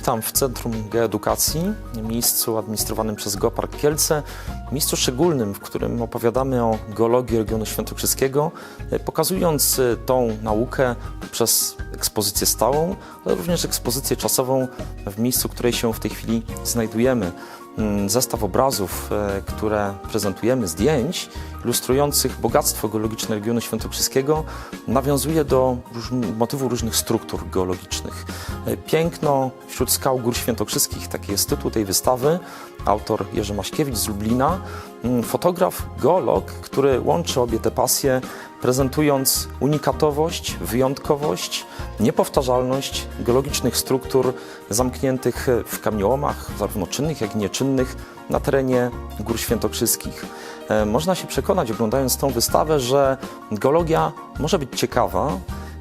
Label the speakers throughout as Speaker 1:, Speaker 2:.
Speaker 1: Witam w Centrum Geoedukacji, miejscu administrowanym przez Geopark Kielce, miejscu szczególnym, w którym opowiadamy o geologii regionu świętokrzyskiego, e, pokazując e, tą naukę przez ekspozycję stałą, ale również ekspozycję czasową w miejscu, w której się w tej chwili znajdujemy. Mm, Zestaw obrazów, e, które prezentujemy, zdjęć ilustrujących bogactwo geologiczne regionu świętokrzyskiego, nawiązuje do motywu różnych struktur geologicznych. E, Piękno wśród skał gór świętokrzyskich, taki jest tytuł tej wystawy. Autor Jerzy Maśkiewicz z Lublina, Mm, fotograf, geolog, który łączy obie te pasje, prezentując unikatowość, wyjątkowość, niepowtarzalność geologicznych struktur zamkniętych w kamieniołomach, zarówno czynnych, jak i nieczynnych, na terenie Gór Świętokrzyskich. E, Można się przekonać, oglądając tą wystawę, że geologia może być ciekawa,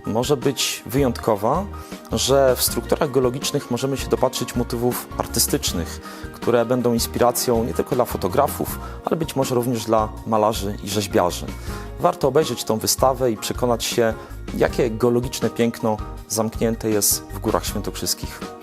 Speaker 1: może być wyjątkowa, że w strukturach geologicznych możemy się dopatrzyć motywów artystycznych, które będą inspiracją nie tylko dla fotografów, ale być może również dla malarzy i rzeźbiarzy. Warto obejrzeć tą wystawę i przekonać się, jakie geologiczne piękno zamknięte jest w Górach Świętokrzyskich.